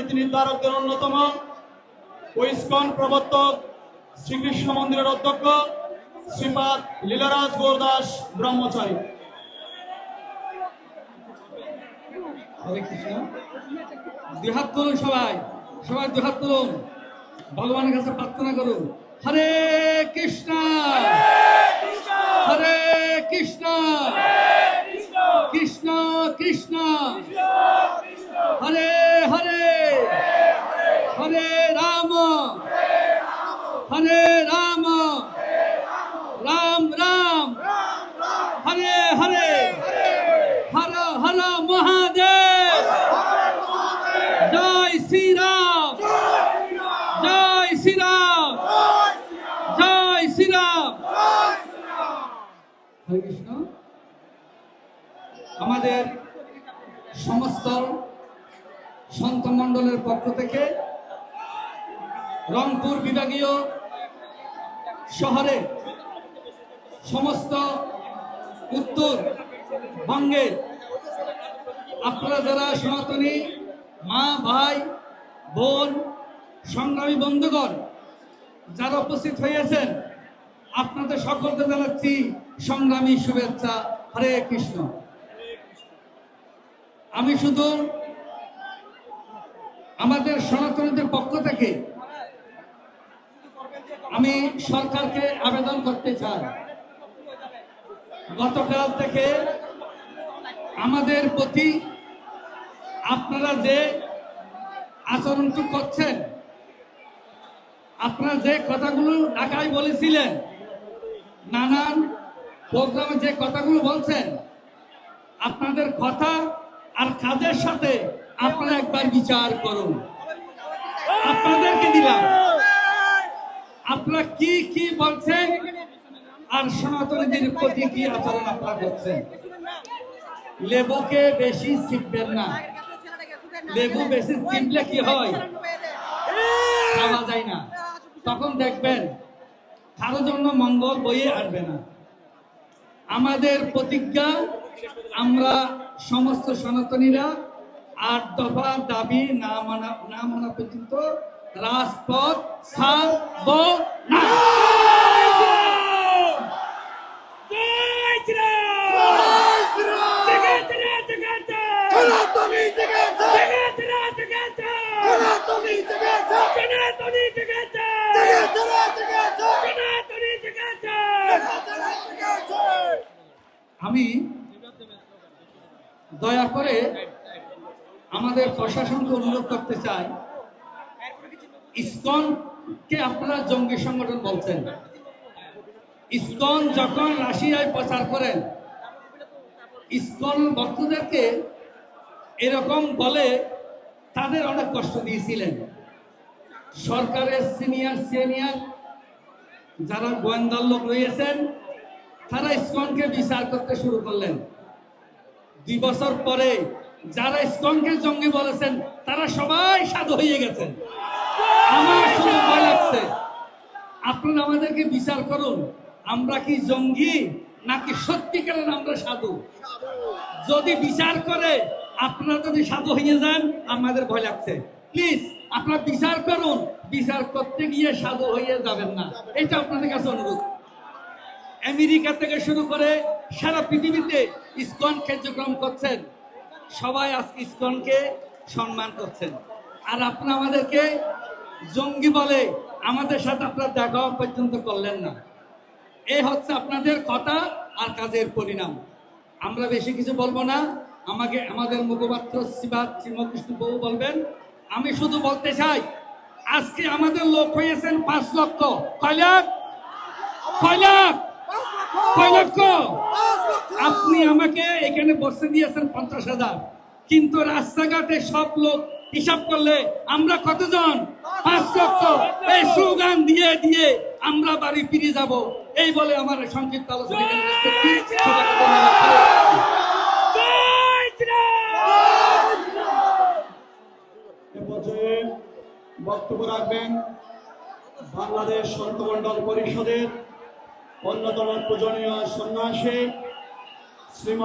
নীতি নির্ধারকদের অন্যতম ও ইস্কন প্রবর্তক শ্রীকৃষ্ণ মন্দিরের অধ্যক্ষ শ্রীপাদ লীলারাজ গৌরদাস ব্রহ্মচারী। দুহাত তুলুন সবাই। সবাই দুহাত তুলুন ভগবানের কাছে প্রার্থনা করুন। হরে কৃষ্ণ। হরে কৃষ্ণ। কৃষ্ণ কৃষ্ণ। হরে হরে কৃষ্ণ আমাদের সমস্ত সন্ত মণ্ডলের পক্ষ থেকে রংপুর বিভাগীয় শহরে সমস্ত উত্তর বঙ্গে আপনারা যারা সনাতনী মা, ভাই, বোন, সংগ্রামী বন্ধুগণ যারা উপস্থিত হয়েছেন, আপনাদের সকলকে জানাচ্ছি সংগ্রামী শুভেচ্ছা হরে কৃষ্ণ। আমি শুধু আমাদের সনাতনীদের পক্ষ থেকে আমি সরকারকে আবেদন করতে চাই। গতকাল থেকে আমাদের প্রতি আপনারা যে আচরণটি করছেন, আপনারা যে কথাগুলো ঢাকায় বলেছিলেন, নানান প্রোগ্রামে যে কথাগুলো বলছেন, আপনাদের কথা আর কাজের সাথে আপনারা একবার বিচার করুন। আপনাদেরকে দিলাম। আপনারা কি কি বলছেন? আর সনাতনীদের প্রতি কি আচরণ আপনারা করছেন? লেবুকে বেশি চিপবেন না। লেবু বেশি চিপলে কি হয়? যায় না। তখন দেখবেন কারোর জন্য মঙ্গল বইয়ে আনবে না। আমাদের প্রতিজ্ঞা, আমরা সমস্ত সনাতনীরা আট দফা দাবি না মানা না মানা পর্যন্ত রাজপথ ছাড়ব না। দয়া করে আমাদের প্রশাসনকে অনুরোধ করতে চাই। ইসকনকে আপনারা জঙ্গি সংগঠন বলছেন। ইসকন যখন রাশিয়ায় প্রচার করেন, ইসকন ভক্তদেরকে এরকম বলে তাদের অনেক কষ্ট দিয়েছিলেন। সরকারের সিনিয়র সিনিয়র যারা গোয়েন্দার লোক রয়েছেন, তারা ইসকনকে বিচার করতে শুরু করলেন। দুই বছর পরে যারা ইসকনকে জঙ্গি বলেছেন, তারা সবাই সাধু হয়ে গেছেন আমার শুনে ভয় লাগছে। আপনারা আমাদেরকে বিচার করুন, আমরা কি জঙ্গি নাকি সত্যিকারের আমরা সাধু? যদি বিচার করে, আপনারা যদি সাধু হয়ে যান, আমাদের ভয় লাগছে। প্লিজ, আপনারা বিচার করুন, বিচার করতে গিয়ে সাধু হয়ে যাবেন না। এটা আপনাদের কাছে অনুরোধ। আমেরিকা থেকে শুরু করে সারা পৃথিবীতে ইসকন কার্যক্রম করছেন। সবাই আজকে ইসকনকে সম্মান করছেন। আর আপনারা আমাদেরকে জঙ্গি বলে আমাদের সাথে আপনার দেখা পর্যন্ত করলেন না। এই হচ্ছে আপনাদের কথা আর কাজের পরিণাম। আমরা বেশি কিছু বলব না। আমাকে আমাদের মুখপাত্র শিবাদ শ্রীমকৃষ্ণ বউ বলবেন, আমি শুধু বলতে চাই, আজকে আমাদের লোক হয়েছেন পাঁচ লক্ষ। কয় লাখ? কয় লাখ? কয় লক্ষ আপনি আমাকে এখানে বসে দিয়েছেন পঞ্চাশ হাজার। কিন্তু রাস্তাঘাটে সব লোক হিসাব করলে আমরা কতজন? পাঁচ লক্ষ এই স্লোগান দিয়ে দিয়ে আমরা বাড়ি ফিরে যাব। এই বলে আমার সংক্ষিপ্ত আলোচনা বক্তব্য রাখবেন বাংলাদেশ সন্তমণ্ডল পরিষদের অন্যতম পূজনীয় সন্ন্যাসী শ্রীমান